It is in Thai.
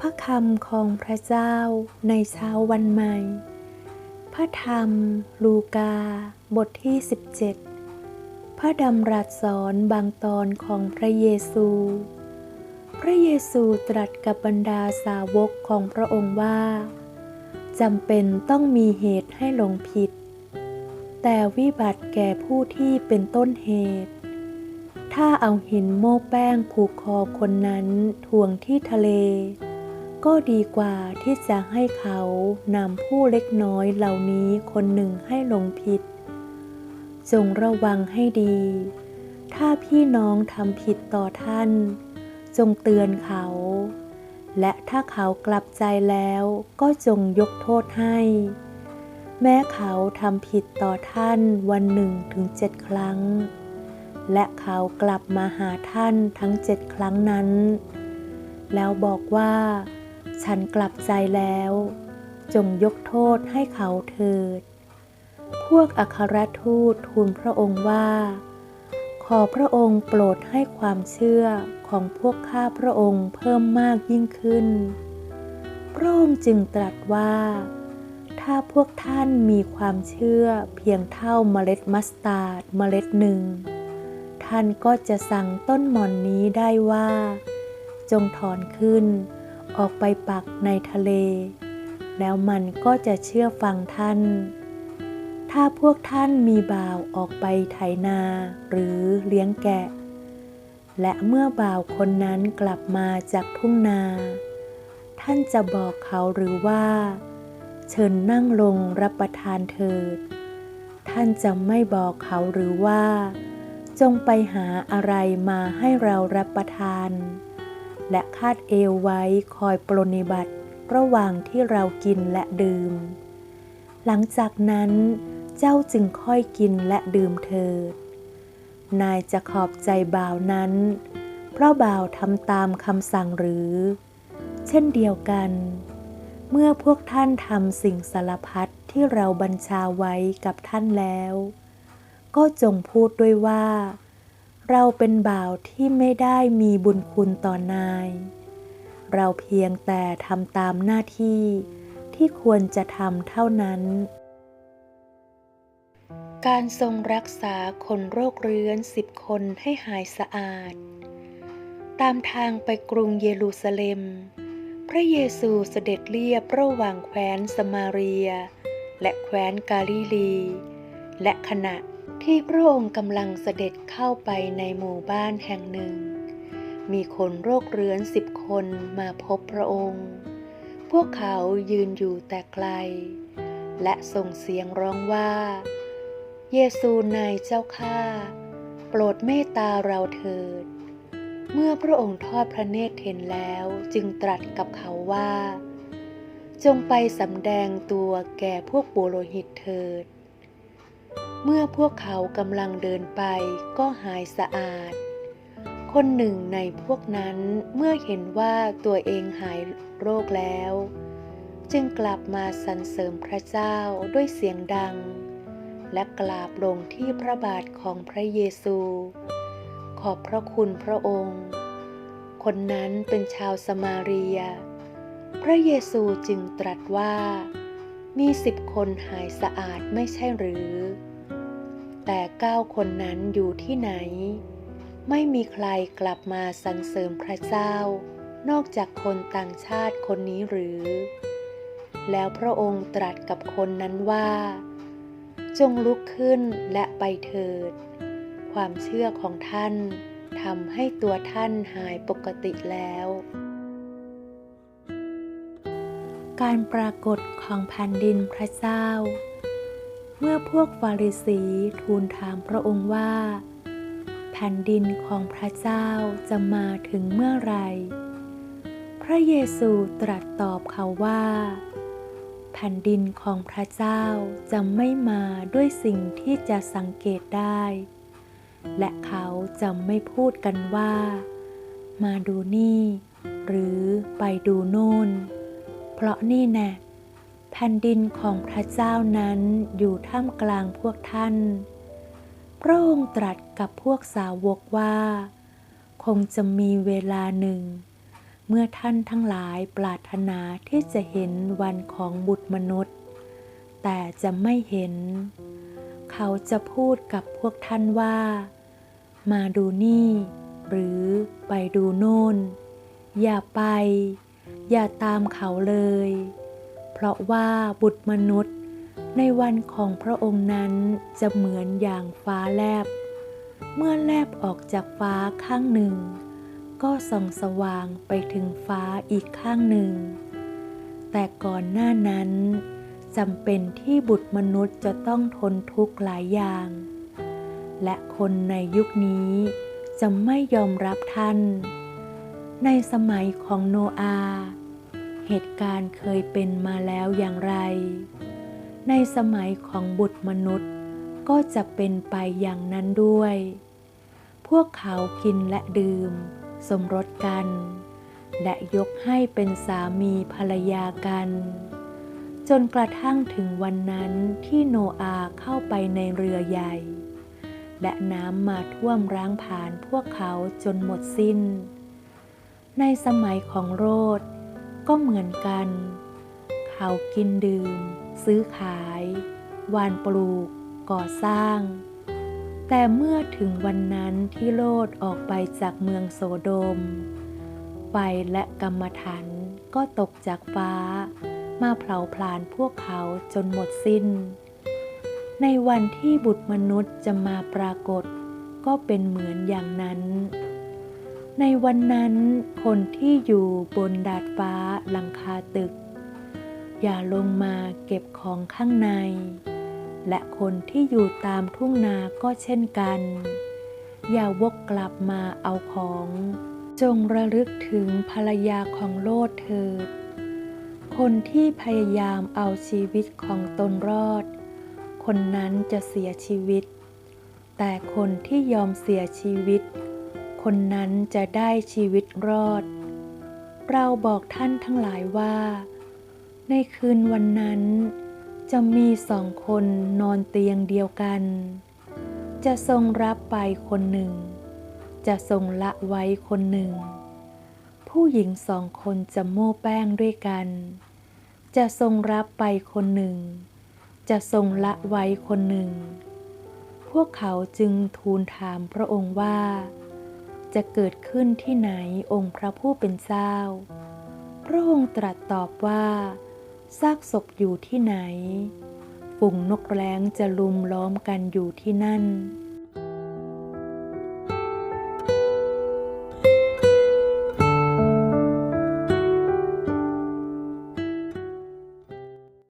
พระคำของพระเจ้าในเช้าวันใหม่ พระธรรม ลูกา บทที่ 17 พระดำรัสสอนบางตอนของพระเยซู พระเยซูตรัสกับบรรดาสาวกของพระองค์ว่าจำเป็นต้องมีเหตุให้หลงผิด แต่วิบัติแก่ผู้ที่เป็นต้นเหตุ ถ้าเอาหินโม้แป้งผูกคอคนนั้นทวงที่ทะเล ก็ดีกว่าที่จะให้เขานำผู้เล็กน้อยเหล่านี้คนหนึ่งให้หลงผิด จงระวังให้ดี ถ้าพี่น้องทำผิดต่อท่าน จงเตือนเขา และถ้าเขากลับใจแล้วก็จงยกโทษให้ แม้เขาทำผิดต่อท่านวันหนึ่งถึงเจ็ดครั้ง และเขากลับมาหาท่านทั้งเจ็ดครั้งนั้น แล้วบอกว่า ฉันกลับใจแล้ว จงยกโทษให้เขาเถิด พวกอัครทูตทูลพระองค์ว่า ขอพระองค์โปรดให้ความเชื่อของพวกข้าพระองค์เพิ่มมากยิ่งขึ้น พระองค์จึงตรัสว่า ถ้าพวกท่านมีความเชื่อเพียงเท่าเมล็ดมัสตาร์ดเมล็ดหนึ่ง ท่านก็จะสั่งต้นหมอนนี้ได้ว่า จงถอนขึ้น ออกไปปักในทะเล แล้วมันก็จะเชื่อฟังท่าน ถ้าพวกท่านมีบ่าวออกไปไถนาหรือเลี้ยงแกะ และเมื่อบ่าวคนนั้นกลับมาจากทุ่งนา ท่านจะบอกเขาหรือว่า เชิญนั่งลงรับประทานเถิด ท่านจะไม่บอกเขาหรือว่า จงไปหาอะไรมาให้เรารับประทาน และคาดเอวไว้คอยปรนนิบัติระหว่างที่เรากินและดื่ม หลังจากนั้นเจ้าจึงค่อยกินและดื่มเถิด นายจะขอบใจบ่าวนั้น เพราะบ่าวทำตามคำสั่งหรือ เช่นเดียวกัน เมื่อพวกท่านทำสิ่งสารพัดที่เราบัญชาไว้กับท่านแล้ว ก็จงพูดด้วยว่า เราเป็นบ่าวที่ไม่ได้มีบุญคุณต่อนาย เราเพียงแต่ทำตามหน้าที่ที่ควรจะทำเท่านั้น การทรงรักษาคนโรคเรื้อนสิบคนให้หายสะอาด ตามทางไปกรุงเยรูซาเล็ม พระเยซูเสด็จเลียบระหว่างแคว้นสมาเรีย และแคว้นกาลิลี และขณะที่พระองค์กำลังเสด็จเข้าไปในหมู่บ้านแห่งหนึ่ง มีคนโรคเรื้อนสิบคนมาพบพระองค์ พวกเขายืนอยู่แต่ไกล และส่งเสียงร้องว่า เยซูนายเจ้าข้าโปรดเมตตาเราเถิด เมื่อพระองค์ทอดพระเนตรเห็นแล้วจึงตรัสกับเขาว่า จงไปสำแดงตัวแก่พวกปุโรหิตเถิด เมื่อพวกเขากำลังเดินไปก็หายสะอาด คนหนึ่งในพวกนั้นเมื่อเห็นว่าตัวเองหายโรคแล้ว จึงกลับมาสรรเสริมพระเจ้าด้วยเสียงดัง และกราบลงที่พระบาทของพระเยซู ขอบพระคุณพระองค์ คนนั้นเป็นชาวสมาเรีย พระเยซูจึงตรัสว่า มีสิบคนหายสะอาดไม่ใช่หรือ แต่เก้าคนนั้นอยู่ที่ไหน ไม่มีใครกลับมาสรรเสริมพระเจ้า นอกจากคนต่างชาติคนนี้หรือ แล้วพระองค์ตรัสกับคนนั้นว่า จงลุกขึ้นและไปเถิด ความเชื่อของท่านทำให้ตัวท่านหายปกติแล้ว การปรากฏของแผ่นดินพระเจ้า เมื่อพวกฟาริสีทูลถามพระองค์ว่า แผ่นดินของพระเจ้าจะมาถึงเมื่อไร พระเยซูตรัสตอบเขาว่าแผ่นดินของพระเจ้าจะไม่มาด้วยสิ่งที่จะสังเกตได้ และเขาจะไม่พูดกันว่า มาดูนี่ หรือไปดูโน่น เพราะนี่แน่แผ่นดินของพระเจ้านั้นอยู่ท่ามกลางพวกท่านพพระองค์ตรัสกับพวกสาวกว่า คงจะมีเวลาหนึ่ง เมื่อท่านทั้งหลายปรารถนาที่จะเห็นวันของบุตรมนุษย์ แต่จะไม่เห็น เขาจะพูดกับพวกท่านว่า มาดูนี่ หรือไปดูโน่น อย่าไป อย่าตามเขาเลย เพราะว่าบุตรมนุษย์ในวันของพระองค์นั้นจะเหมือนอย่างฟ้าแลบ เมื่อแลบออกจากฟ้าข้างหนึ่ง ก็ส่องสว่างไปถึงฟ้าอีกข้างหนึ่ง แต่ก่อนหน้านั้น จำเป็นที่บุตรมนุษย์จะต้องทนทุกข์หลายอย่าง และคนในยุคนี้จะไม่ยอมรับท่าน ในสมัยของโนอาห์เหตุการณ์เคยเป็นมาแล้วอย่างไร ในสมัยของบุตรมนุษย์ก็จะเป็นไปอย่างนั้นด้วย พวกเขากินและดื่ม สมรสกัน และยกให้เป็นสามีภรรยากัน จนกระทั่งถึงวันนั้นที่โนอาห์เข้าไปในเรือใหญ่ และน้ำมาท่วมร้างผ่านพวกเขาจนหมดสิ้น ในสมัยของโรดก็เหมือนกัน เขากินดื่ม ซื้อขาย วานปลูก ก่อสร้าง แต่เมื่อถึงวันนั้นที่โลดออกไปจากเมืองโสโดม ไฟและกรรมฐานก็ตกจากฟ้า มาเผาผลาญพวกเขาจนหมดสิ้น ในวันที่บุตรมนุษย์จะมาปรากฏ ก็เป็นเหมือนอย่างนั้น ในวันนั้นคนที่อยู่บนดาดฟ้าหลังคาตึก อย่าลงมาเก็บของข้างใน และคนที่อยู่ตามทุ่งนาก็เช่นกัน อย่าวกกลับมาเอาของ จงระลึกถึงภรรยาของโลดเถิด คนที่พยายามเอาชีวิตของตนรอด คนนั้นจะเสียชีวิต แต่คนที่ยอมเสียชีวิต คนนั้นจะได้ชีวิตรอด เราบอกท่านทั้งหลายว่า ในคืนวันนั้น จะมีสองคนนอนเตียงเดียวกัน จะทรงรับไปคนหนึ่ง จะทรงละไว้คนหนึ่ง ผู้หญิงสองคนจะโม้แป้งด้วยกัน จะทรงรับไปคนหนึ่ง จะทรงละไว้คนหนึ่ง พวกเขาจึงทูลถามพระองค์ว่า จะเกิดขึ้นที่ไหนองค์พระผู้เป็นเจ้า พระองค์ตรัสตอบว่าซากศพอยู่ที่ไหน ฝูงนกแร้งจะลุมล้อมกันอยู่ที่นั่น